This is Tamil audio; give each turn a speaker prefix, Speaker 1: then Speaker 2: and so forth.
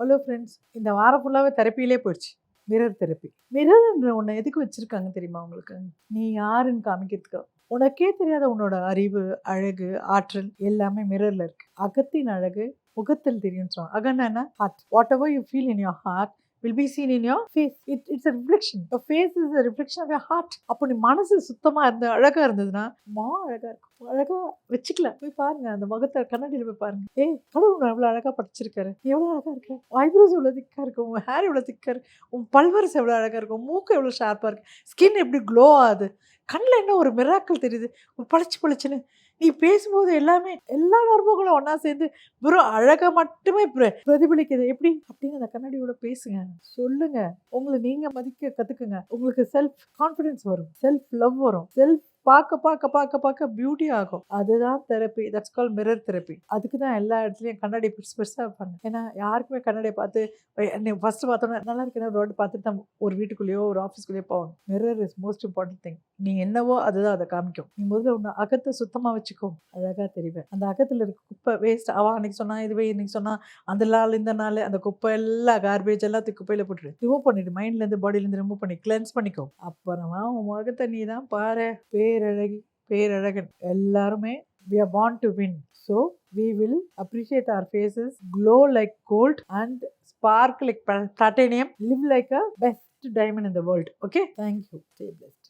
Speaker 1: ஹலோ ஃப்ரெண்ட்ஸ் இந்த வாரம் ஃபுல்லாகவே தெரப்பியிலே போயிடுச்சு. மிரர் தெரப்பி மிரர்ன்ற உன்னை எதுக்கு வச்சுருக்காங்க தெரியுமா உங்களுக்கு? நீ யாருன்னு காமிக்கிறதுக்கு. உனக்கே தெரியாத உன்னோட அறிவு அழகு ஆற்றல் எல்லாமே மிரரில் இருக்குது அகத்தின் அழகு முகத்தில் தெரியும் சொல்லுவாங்க. அகன்னா heart whatever you feel in your heart will be seen in your face it it's a reflection your face is a reflection of your heart அப்போ நீ மனசு சுத்தமாக இருந்த அழகாக இருந்ததுன்னா மா அழகாக இருக்கும். அழகாக வச்சுக்கல. போய் பாருங்க அந்த முகத்தை கண்ணாடியில் போய் பாருங்க. ஏய் கடவுள் எவ்வளோ அழகாக படிச்சிருக்காரு. எவ்வளோ அழகாக இருக்கு ஐப்ரோஸ் எவ்வளோ திக்காக இருக்கும் உன் ஹேர் எவ்வளோ திக்காக இருக்கு. உன் பல்வரஸ் எவ்வளோ அழகாக இருக்கும் மூக்கு எவ்வளோ ஷார்ப்பாக இருக்கு. ஸ்கின் எப்படி க்ளோ ஆகுது? கண்ணில் என்ன ஒரு மிராக்கள் தெரியுது? ஒரு பளிச்சு பளிச்சுன்னு. நீ பேசும்போது எல்லாமே எல்லா நர்மங்களும் ஒன்றா சேர்ந்து வெறும் அழகாக மட்டுமே பிரதிபலிக்குது. எப்படி? அப்படின்னு அந்த கண்ணாடியோட பேசுங்க. சொல்லுங்க. உங்களை நீங்கள் மதிக்க கற்றுக்குங்க உங்களுக்கு செல்ஃப் கான்ஃபிடென்ஸ் வரும். செல்ஃப் லவ் வரும். செல்ஃப் பார்க்க பார்க்க பார்க்க பார்க்க பியூட்டி ஆகும். அதுதான் therapy that's call mirror therapy அதுக்கு தான் எல்லா இடத்துலையும் கண்ணாடி பெருசு பெருசாக வைப்பாங்க. ஏன்னா யாருக்குமே கண்ணாடியை பார்த்து என்னை ஃபஸ்ட்டு பார்த்தோன்னா நல்லா இருக்குன்னு ரோடு பார்த்துட்டு தான் ஒரு வீட்டுக்குள்ளேயோ ஒரு ஆஃபீஸ்க்குள்ளேயோ போவாங்க mirror is most important thing நீ என்னவோ அதுதான் அதை காமிக்கும். நீ முதல்ல ஒன்று அகத்தை சுத்தமாக வச்சுக்கோ. அழகாக தெரிவேன். அந்த அகத்தில் இருக்க குப்பை வேஸ்ட் அவன் அன்னைக்கு சொன்னால் இதுவே இன்னைக்கு சொன்னால் அந்த நாள் இந்த நாள் அந்த குப்பை எல்லாம் கார்பேஜ் எல்லாத்தையும் குப்பையில் போட்டுரு. ரிமூவ் பண்ணிவிடு மைண்ட்லேருந்து பாடியிலேருந்து ரிமூவ் பண்ணி கிளென்ஸ் பண்ணிக்கோ. அப்புறமா உன் முகத்தை நீ தான் பாரு பேரழகி பேரழகன் எல்லாருமே we are born to win so we will appreciate our faces glow like gold and spark like pla- platinum live like a best diamond in the world okay thank you stay blessed